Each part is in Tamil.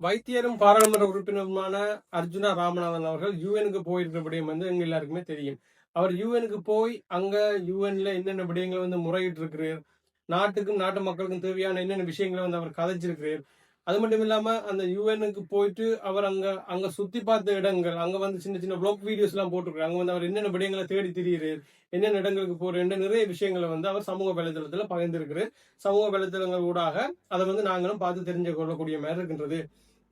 வைத்தியரும் பாராளுமன்ற உறுப்பினருமான அர்ஜுனா ராமநாதன் அவர்கள் யூஎனுக்கு போயிருக்கிற விடயம் வந்து எங்க எல்லாருக்குமே தெரியும். அவர் யூஎனுக்கு போய் அங்க யூஎன்ல என்னென்ன விடயங்களை வந்து முறையிட்டு இருக்கிறார் நாட்டுக்கும் நாட்டு மக்களுக்கும் தேவையான என்னென்ன விஷயங்களை வந்து அவர் கதைச்சிருக்கிறார். அது மட்டும் இல்லாம அந்த யூஎனுக்கு போயிட்டு அவர் அங்க அங்க சுத்தி பார்த்த இடங்கள் அங்க வந்து சின்ன சின்ன ப்ளாக் வீடியோஸ் எல்லாம் போட்டிருக்காரு அங்க வந்து அவர் என்னென்ன விடயங்களை தேடி திரியிறார் என்னென்ன இடங்களுக்கு போறேன் நிறைய விஷயங்களை வந்து அவர் சமூக வலைதளத்துல பகிர்ந்திருக்கிறார். சமூக வலைதளங்கள் ஊடாக அதை வந்து நாங்களும் பார்த்து தெரிஞ்சு கொள்ளக்கூடிய மாதிரி இருக்கின்றது.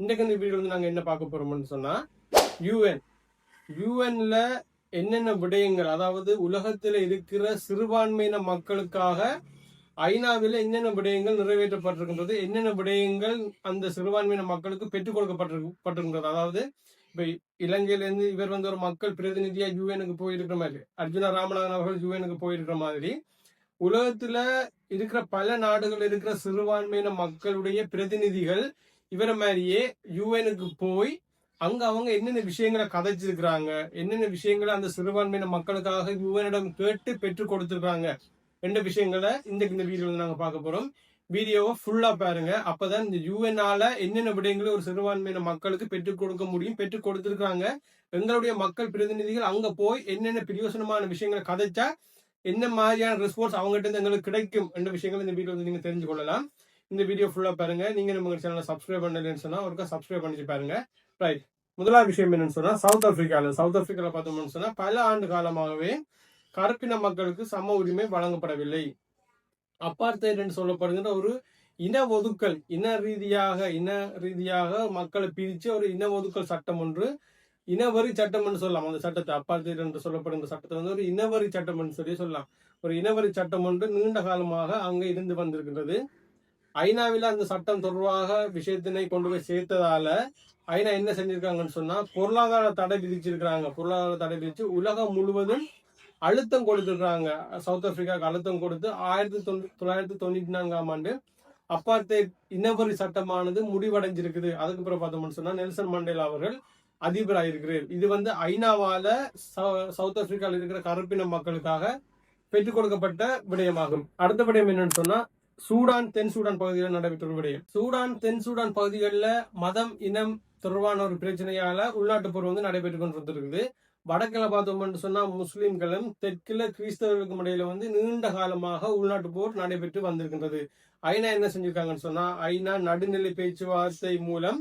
இன்றைக்கு இந்த வீடியோ வந்து நாங்கள் என்ன பார்க்க போறோம்னு சொன்னால் யூஎன் யூஎன்ல என்னென்ன விடயங்கள் அதாவது உலகத்தில் இருக்கிற சிறுபான்மையின மக்களுக்காக ஐநாவில் என்னென்ன விடயங்கள் நிறைவேற்றப்பட்டிருக்கின்றது என்னென்ன விடயங்கள் அந்த சிறுபான்மையின மக்களுக்கு பெற்றுக் கொடுக்கப்பட்டிருக்கப்பட்டிருக்கின்றது அதாவது இப்போ இலங்கையிலேருந்து இவர் வந்து ஒரு மக்கள் பிரதிநிதியாக யூஎனுக்கு போயிருக்கிற மாதிரி அர்ஜுனா ராமநாதன் அவர்கள் யூஎனுக்கு போயிருக்கிற மாதிரி உலகத்துல இருக்கிற பல நாடுகள் இருக்கிற சிறுபான்மையின மக்களுடைய பிரதிநிதிகள் இவரை மாதிரியே யூஎனுக்கு போய் அங்க அவங்க என்னென்ன விஷயங்களை கதைச்சிருக்கிறாங்க என்னென்ன விஷயங்களை அந்த சிறுபான்மையின மக்களுக்காக யூஎனிடம் கேட்டு பெற்று கொடுத்துருக்காங்க என்ற விஷயங்களை இந்த இந்த வந்து நாங்க பார்க்க போறோம். வீடியோவை ஃபுல்லா பாருங்க. அப்பதான் இந்த யூஎன்னால என்னென்ன விடயங்களை ஒரு சிறுபான்மையின மக்களுக்கு பெற்றுக் கொடுக்க முடியும் பெற்றுக் கொடுத்துருக்காங்க எங்களுடைய மக்கள் பிரதிநிதிகள் அங்க போய் என்னென்ன பிரயோசனமான விஷயங்களை கதைச்சா என்ன மாதிரியான ரெஸ்பான்ஸ் அவங்ககிட்ட இருந்து எங்களுக்கு கிடைக்கும் என்ற விஷயங்களை இந்த வீடியோ வந்து நீங்க தெரிஞ்சு கொள்ளலாம். இந்த வீடியோ ஃபுல்லாக பாருங்க. நீங்க நம்ம சேனலை சப்ஸ்கிரைப் பண்ணலன்னு சொன்னால் ஒருக்கா சப்ஸ்கிரைப் பண்ணிச்சு பாருங்க. ரைட் முதலாவது விஷயம் என்னன்னு சொன்னால் சவுத் ஆஃப்ரிக்காவில் சவுத் ஆஃப்ரிக்காவில் பார்த்தோம்னு சொன்னால் பல ஆண்டு காலமாகவே கருப்பின மக்களுக்கு சம உரிமை வழங்கப்படவில்லை. அப்பார்த்தைட் என்று சொல்லப்படுகின்ற ஒரு இன ஒதுக்கல் இன ரீதியாக இன ரீதியாக மக்களை பிரித்து ஒரு இன ஒதுக்கல் சட்டம் ஒன்று இனவரி சட்டம் என்று சொல்லலாம். அந்த சட்டத்தை அப்பார்த்தைட் என்று சொல்லப்படுகிற சட்டத்தை வந்து ஒரு இனவரி சட்டம் என்று சொல்லி சொல்லலாம். ஒரு இனவரி சட்டம் ஒன்று நீண்ட காலமாக அங்கே இருந்து வந்திருக்கின்றது. ஐநாவில் அந்த சட்டம் தொடர்பாக விஷயத்தினை கொண்டு போய் சேர்த்ததால ஐநா என்ன செஞ்சிருக்காங்கன்னு சொன்னா பொருளாதார தடை விதிச்சிருக்கிறாங்க. பொருளாதார தடை விதிச்சு உலகம் முழுவதும் அழுத்தம் கொடுத்துருக்காங்க சவுத் ஆப்பிரிக்காவுக்கு அழுத்தம் கொடுத்து ஆயிரத்தி தொள்ளாயிரத்தி தொண்ணூத்தி நான்காம் ஆண்டு அப்பார்த்தே இனவரி சட்டமானது முடிவடைஞ்சிருக்குது. அதுக்கு பிறகு பார்த்தோம்னு சொன்னா நெல்சன் மண்டேலா அவர்கள் அதிபராக இருக்கிறார் இது வந்து ஐநாவால சவுத் ஆப்பிரிக்காவில் இருக்கிற கருப்பின மக்களுக்காக பெற்றுக் கொடுக்கப்பட்ட விடயமாகும். அடுத்த விடயம் என்னன்னு சொன்னா சூடான் தென் சூடான் பகுதிகளில் நடைபெற்ற விடயம். சூடான் தென் சூடான் பகுதிகளில் மதம் இனம் தொடர்பான ஒரு பிரச்சனையால உள்நாட்டு போர் வந்து நடைபெற்று கொண்டிருந்திருக்குது. வடக்கில் பார்த்தோம்னு சொன்னா முஸ்லிம்களும் தெற்கில் கிறிஸ்தவர்களுக்கும் இடையில வந்து நீண்ட காலமாக உள்நாட்டு போர் நடைபெற்று வந்திருக்கின்றது. ஐநா என்ன செஞ்சிருக்காங்கன்னு சொன்னா ஐநா நடுநிலை பேச்சுவார்த்தை மூலம்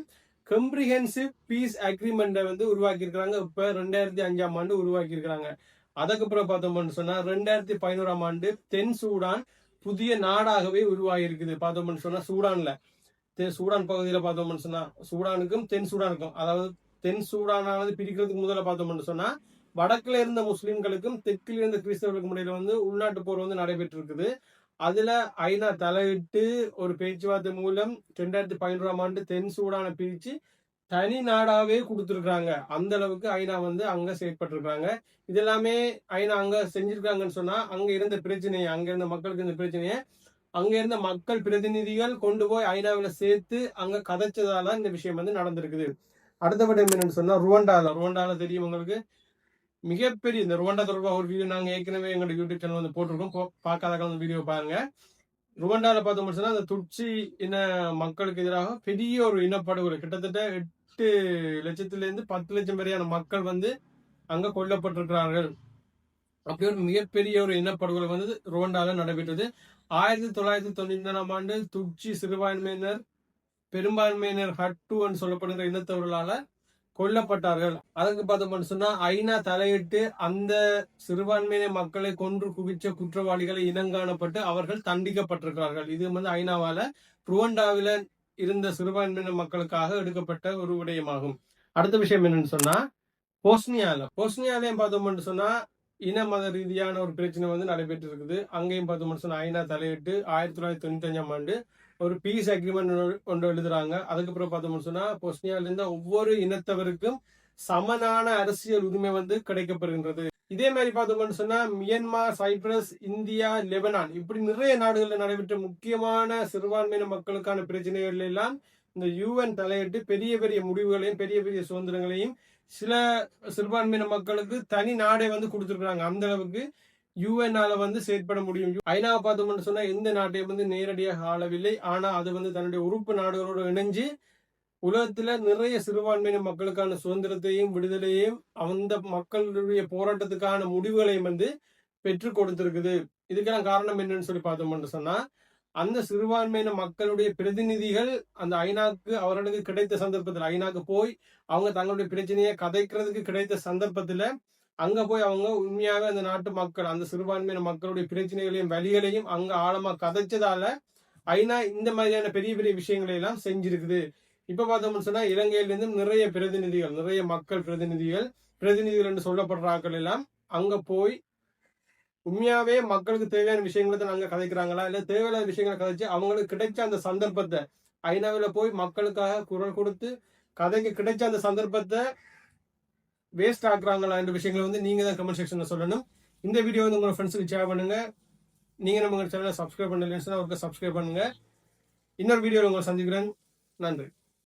கம்ப்ரிஹென்சிவ் பீஸ் அக்ரிமெண்ட்டை வந்து உருவாக்கி இருக்கிறாங்க இப்ப ரெண்டாயிரத்தி அஞ்சாம் ஆண்டு உருவாக்கி இருக்கிறாங்க அதுக்கப்புறம் பார்த்தோம்னு சொன்னா ரெண்டாயிரத்தி பதினோராம் ஆண்டு தென் சூடான் புதிய நாடாகவே உருவாகியிருக்குது. பார்த்தோம்னு சொன்னா சூடான்ல. சூடான் பகுதியில பார்த்தோம்னு சொன்னா சூடானுக்கும் தென் சூடானுக்கும். அதாவது தென் சூடானானது பிரிக்கிறதுக்கு முதல்ல பார்த்தோம்னு சொன்னா வடக்குல இருந்த முஸ்லிம்களுக்கும் தெற்கில் இருந்த கிறிஸ்தவர்களுக்கும் இடையில வந்து உள்நாட்டு போர் வந்து நடைபெற்று இருக்குது அதுல ஐநா தலையிட்டு ஒரு பேச்சுவார்த்தை மூலம் ரெண்டாயிரத்தி பதினோராம் ஆண்டு தென் சூடானை பிரிச்சு தனி நாடாவே கொடுத்துருக்காங்க அந்த அளவுக்கு ஐநா வந்து அங்க செயற்பட்டிருக்காங்க இது எல்லாமே ஐநா அங்க செஞ்சிருக்காங்கன்னு சொன்னா அங்க இருந்த பிரச்சனையை அங்க இருந்த மக்களுக்கு இருந்த பிரச்சனையை அங்க இருந்த மக்கள் பிரதிநிதிகள் கொண்டு போய் ஐநாவில சேர்த்து அங்க கதைச்சதால இந்த விஷயம் வந்து நடந்திருக்குது. அடுத்தபடி என்னன்னு சொன்னா ருவண்டால. ருவண்டால தெரியும் உங்களுக்கு. மிகப்பெரிய இந்த ருவண்டா தொடர்பாக ஒரு வீடியோ நாங்க ஏற்கனவே எங்களோட யூடியூப் சேனல் வந்து போட்டிருக்கோம். பார்க்காத வீடியோ பாருங்க. ருவண்டாவில் பார்த்தோம் சொன்னா அந்த துட்சி இன மக்களுக்கு எதிராக பெரிய ஒரு இனப்படுகொலை. கிட்டத்தட்ட எட்டு லட்சத்திலேருந்து பத்து லட்சம் வரையான மக்கள் வந்து அங்கே கொல்லப்பட்டிருக்கிறார்கள். அப்படி ஒரு மிகப்பெரிய ஒரு இனப்படுகொலை வந்து ருவண்டாவில் நடைபெற்றது. ஆயிரத்தி தொள்ளாயிரத்தி தொண்ணூத்தி நாலாம் ஆண்டு துட்சி சிறுபான்மையினர் பெரும்பான்மையினர் ஹட்டுன்னு சொல்லப்படுகிற இனத்தவர்களால் கொல்லப்பட்டார்கள். அதுக்கு பார்த்தோம்னு சொன்னா ஐநா தலையிட்டு அந்த சிறுபான்மையின மக்களை கொன்று குவிச்ச குற்றவாளிகளை இனங்காணப்பட்டு அவர்கள் தண்டிக்கப்பட்டிருக்கிறார்கள். இது வந்து ஐநாவால ருவண்டாவில இருந்த சிறுபான்மையின மக்களுக்காக எடுக்கப்பட்ட ஒரு விடயமாகும். அடுத்த விஷயம் என்னன்னு சொன்னா போஸ்னியால. போஸ்னியாலையும் பார்த்தோம்னு சொன்னா இன மத ரீதியான ஒரு பிரச்சனை வந்து நடைபெற்று இருக்குது. அங்கேயும் பார்த்தோம்னு சொன்னா ஐநா தலையிட்டு ஆயிரத்தி தொள்ளாயிரத்தி தொண்ணூத்தி அஞ்சாம் ஆண்டு ஒரு பீஸ் அக்ரிமெண்ட் ஒன்று எழுதுறாங்க. அதுக்கப்புறம் பார்த்தோம்னு சொன்னா பொஸ்னியால ஒவ்வொரு இனத்தவருக்கும் சமனான அரசியல் உரிமை வந்து கிடைக்கப்படுகின்றது. இதே மாதிரி பார்த்தோம்னு சொன்னா மியன்மார் சைப்ரஸ் இந்தியா லெபனான் இப்படி நிறைய நாடுகளில் நடைபெற்ற முக்கியமான சிறுபான்மையின மக்களுக்கான பிரச்சனைகள் எல்லாம் இந்த யூஎன் தலையிட்டு பெரிய பெரிய முடிவுகளையும் பெரிய பெரிய சுதந்திரங்களையும் சில சிறுபான்மையின மக்களுக்கு தனி நாடே வந்து கொடுத்துருக்குறாங்க. அந்த அளவுக்கு யூஎன்னால வந்து செயற்பட முடியும். ஐநா பார்த்தோம்னு சொன்னா எந்த நாட்டையும் வந்து நேரடியாக ஆளவில்லை. ஆனா அது வந்து தன்னுடைய உறுப்பு நாடுகளோடு இணைஞ்சு உலகத்துல நிறைய சிறுபான்மையின மக்களுக்கான சுதந்திரத்தையும் விடுதலையும் அந்த மக்களுடைய போராட்டத்துக்கான முடிவுகளையும் வந்து பெற்றுக் கொடுத்திருக்குது. இதுக்கெல்லாம் காரணம் என்னன்னு சொல்லி பார்த்தோம்னு சொன்னா அந்த சிறுபான்மையின மக்களுடைய பிரதிநிதிகள் அந்த ஐநாக்கு அவர்களுக்கு கிடைத்த சந்தர்ப்பத்தில் ஐநாக்கு போய் அவங்க தங்களுடைய பிரச்சனையை கதைக்கிறதுக்கு கிடைத்த சந்தர்ப்பத்துல அங்க போய் அவங்க உண்மையாவே அந்த நாட்டு மக்கள் அந்த சிறுபான்மையின மக்களுடைய பிரச்சனைகளையும் வழிகளையும் அங்க ஆழமா கதைச்சதால ஐநா இந்த மாதிரியான பெரிய பெரிய விஷயங்களை எல்லாம் செஞ்சிருக்குது. இப்ப பார்த்தோம்னு சொன்னா இலங்கையில இருந்தும் நிறைய பிரதிநிதிகள் நிறைய மக்கள் பிரதிநிதிகள் பிரதிநிதிகள் என்று சொல்லப்படுறாக்கள் எல்லாம் அங்க போய் உண்மையாவே மக்களுக்கு தேவையான விஷயங்களை தான் அங்க கதைக்கிறாங்களா? இல்ல தேவையில்லாத விஷயங்களை கதைச்சு அவங்களுக்கு கிடைச்ச அந்த சந்தர்ப்பத்தை ஐநாவில போய் மக்களுக்காக குரல் கொடுத்து கதைக்கு கிடைச்ச அந்த சந்தர்ப்பத்தை வேஸ்ட் ஆக்குறாங்களா என்ற விஷயங்களை வந்து நீங்கள் தான் கமெண்ட் செக்ஷனில் சொல்லணும். இந்த வீடியோ வந்து உங்கள் ஃப்ரெண்ட்ஸுக்கு ஷேர் பண்ணுங்கள் நீங்கள் நம்ம சேனலை சப்ஸ்கிரைப் பண்ணலன்னு சொன்னால் அவருக்கு சப்ஸ்கிரைப் பண்ணுங்கள் இன்னொரு வீடியோவில் உங்களை சந்திக்கிறேன். நன்றி.